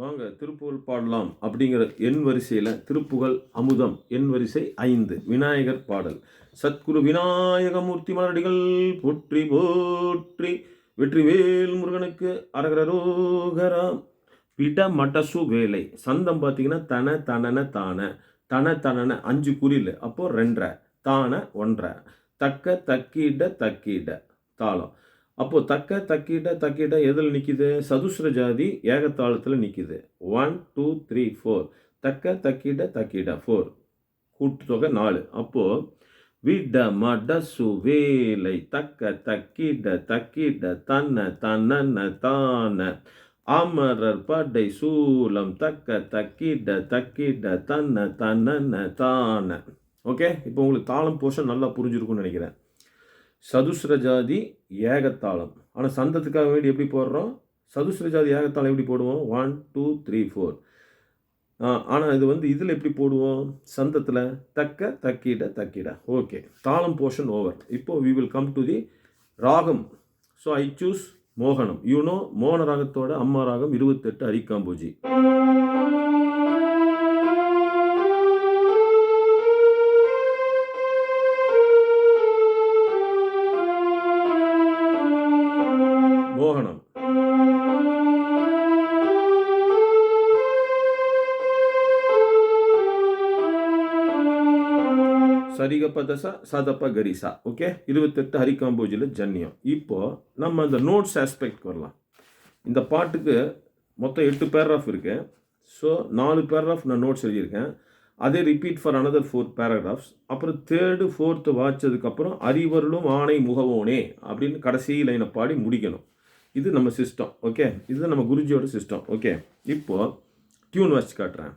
வாங்க திருப்புகழ் பாடலாம். அப்படிங்கிற எண் வரிசையில் திருப்புகழ் அமுதம் எண் வரிசை ஐந்து. விநாயகர் பாடல். சத்குரு விநாயகமூர்த்தி மலரடிகள் போற்றி போற்றி. வெற்றிவேல் முருகனுக்கு அரகரோகரா பிட மட்டசு வேலை சந்தம் பார்த்தீங்கன்னா தன தனன தான. தன தனன அஞ்சு குறியில். அப்போது ரெண்டரை தான ஒன்றரை தக்க தக்கிட தக்கிட. தாளம். அப்போது தக்க தக்கிட்ட தக்கிட்ட எதில் நிற்கிது சதுஸ்ர ஜாதி ஏகத்தாளத்தில் நிற்கிது ஒன் டூ த்ரீ ஃபோர் தக்க தக்கிட்ட தக்கிட ஃபோர் கூட்டுத்தொகை நாலு. அப்போது விட மட சுவேலை தக்க தக்கிட தக்கிட தன்ன தன்னன தான அமரர் படை சூலம். தக்க தக்கிட தக்கிட தன்ன தன்னன்ன தான ஓகே இப்போ உங்களுக்கு தாளம் போஷன் நல்லா புரிஞ்சிருக்கும்னு நினைக்கிறேன். சதுஸ்ர ஜாதி ஏகத்தாளம். ஆனால் சந்தத்துக்காக வேண்டி எப்படி போடுறோம்? சதுஸ்ர ஜாதி ஏகத்தாளம் எப்படி போடுவோம்? ஒன் டூ த்ரீ ஃபோர் ஆனால் இது வந்து இதில் எப்படி போடுவோம்? சந்தத்தில் தக்க தக்கிட தக்கிட. ஓகே தாளம் போர்ஷன் ஓவர் இப்போது we will come to the ராகம். ஸோ ஐ சூஸ் மோகனம். யூனோ மோகன ராகத்தோட அம்மா ராகம் இருபத்தெட்டு அரிக்காம்பூஜி. சரிகப்பதச சதப்ப கரிசா ஓகே இருபத்தெட்டு ஹரிகாம்போஜியில் ஜன்னியம். இப்போ நம்ம அந்த நோட்ஸ் ஆஸ்பெக்ட் வரலாம். இந்த பாட்டுக்கு மொத்தம் எட்டு பேராகிராஃப் இருக்கு. ஸோ நாலு பேராகிராஃப் நான் நோட்ஸ் எழுதியிருக்கேன். அதே repeat for another four paragraphs அப்புறம் தேர்டு ஃபோர்த்து வாச்சதுக்கப்புறம் அறிவருளும் ஆணை முகவோனே அப்படின்னு கடைசி லைனை பாடி முடிக்கணும். இது நம்ம சிஸ்டம் ஓகே இதுதான் நம்ம குருஜியோட சிஸ்டம் ஓகே இப்போது டியூன் வச்சு காட்டுறேன்.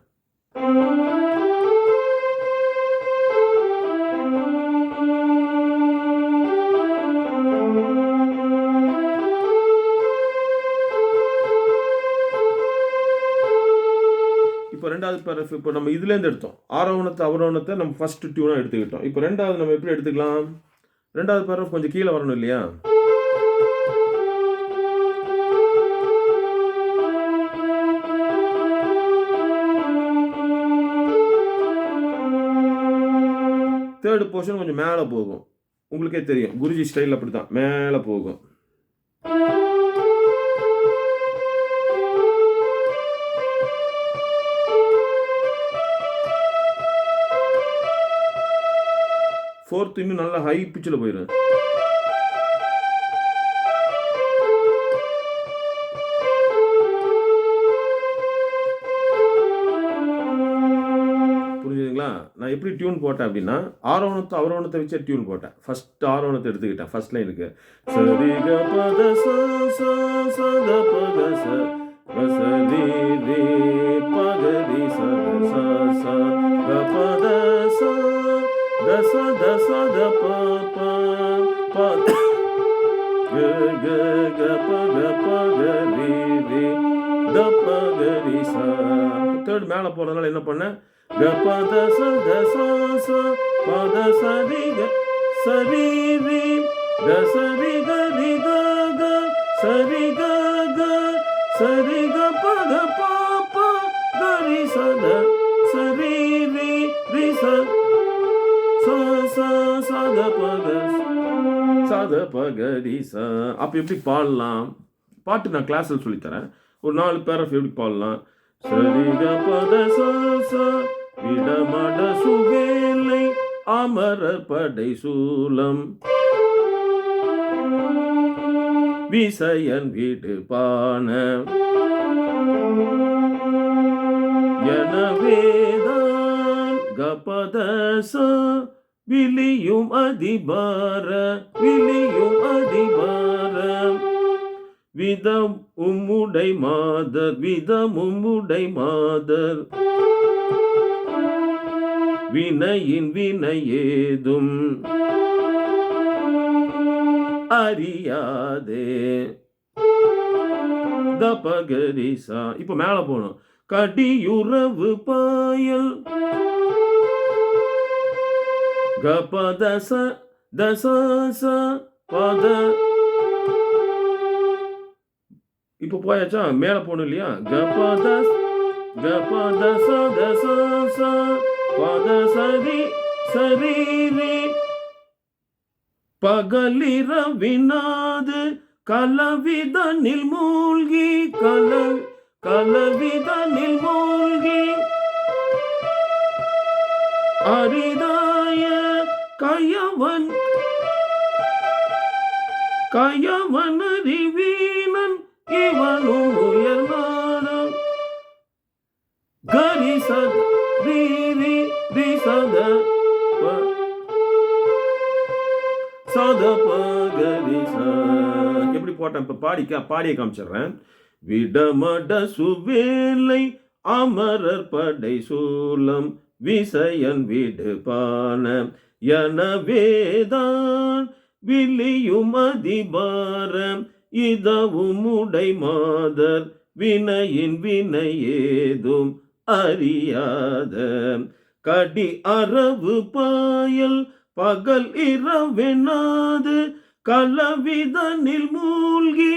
இப்போ ரெண்டாவது பேரஃப் இப்போ நம்ம இதுலேருந்து எடுத்தோம். ஆரோவணத்தை அவரோவணத்தை நம்ம ஃபஸ்ட் டியூனாக எடுத்துக்கிட்டோம். இப்போ ரெண்டாவது நம்ம எப்படி எடுத்துக்கலாம்? ரெண்டாவது பேரஃப் கொஞ்சம் கீழே வரணும் இல்லையா? தேர்டு போர்ஷன் கொஞ்சம் மேலே போகும். உங்களுக்கே தெரியும். குருஜி ஸ்டைல் அப்படி தான் மேலே போகும். ஃபோர்த் இன்னும் நல்லா ஹை பிச்சில் போயிடும் புரிஞ்சுதுங்களா? நான் எப்படி டியூன் போட்டேன் அப்படின்னா ஆரோணத்தை அவரோணத்தை வச்சு டியூன் போட்டேன். ஃபர்ஸ்ட் ஆரோணத்தை எடுத்துக்கிட்டேன் ஃபர்ஸ்ட் லைனுக்கு சரி க பத ச ச த ச தச தச ப த ப த ப ப க க க ப க ப க ரி ரி த ப க ரி ச தேர்ட் மேலே போகிறதுனால என்ன பண்ண? க ப த ச த ச ச ப த ச ரி க ச ரி ரி த ச ரி க ரி க க ச ரி க க ச ரி க ப க ப ச த அப்போ எப்படி பாடலாம்? பாட்டு நான் கிளாஸில் சொல்லித்தரேன். ஒரு நாலு பேரஃப் எப்படி பாடலாம்? சரி பத ச ச விடமட சுவேலை படை சூலம். விசயன் வீடு பான. எனவேதான் கபதச விழியும் அதிபார விழியும் அதிபார. விதம் உம்முடை மாதர் விதம் உம்முடை மாதர். வினையின் வினை ஏதும் அறியாதே. தபகரிசா. இப்போ மேல போகணும். கடியுறவு பாயல். கபதச தச பத. இப்போ போயாச்சா? மேலே போகணும் இல்லையா? கபத கபத சத ச பத. சரி சரி ரே. பகலிரவினாது கலவிதனில் மூழ்கி கல கலவிதனில் மூழ்கி. அரிதா கயவன். கயவன் அறிவீனன் இவனும் உயர்வானம் கரிசத ரீரி ரிசத ப- சத பகரிச எப்படி போட்டேன்? இப்ப பாடிக்க பாடிய காமிச்சிடுறேன். விடமட சுவேலை அமரர் படை சூலம் விசயன் விடுபான எனவேதான் வில்லியும் அதிபாரம் இதவும் உடை மாதர் வினையின் வினை ஏதும் அறியாத கடி அரவு பாயல் பகல் இரவெனாது கலவிதனில் மூழ்கி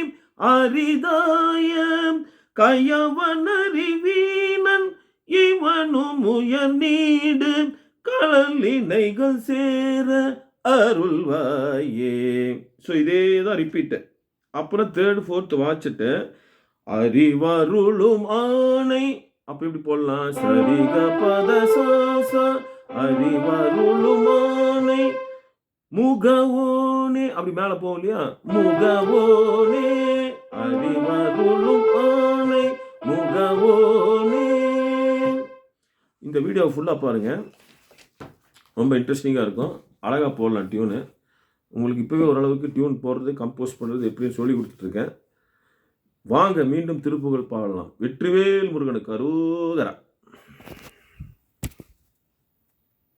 அரிதாய கயவனறிவீனன் இவனும் உயர் நீடு கடலினைகள் சேர அருள்வாயே. ஸோ இதே தான் ரிப்பீட்டு அப்புறம் தேர்ட் ஃபோர்த் வாட்சிட்டு அறிவருளும் ஆணை அப்போ எப்படி போடலாம்? சரிக பத சாசா அறிவருளும் ஆணை முகவோனே அப்படி மேலே போகும் இல்லையா? முகவோனே அறிவருளும் ஆணை முகவோனே. இந்த வீடியோ ஃபுல்லாக பாருங்கள் ரொம்ப இன்ட்ரெஸ்டிங்காக இருக்கும். அழகாக போடலாம் டியூனு உங்களுக்கு இப்போவே ஓரளவுக்கு டியூன் போடுறது கம்போஸ் பண்ணுறது எப்படின்னு சொல்லி கொடுத்துட்ருக்கேன். வாங்க மீண்டும் திருப்புகழ் பாடலாம். வெற்றிவேல் முருகனுக்கு அரோகரா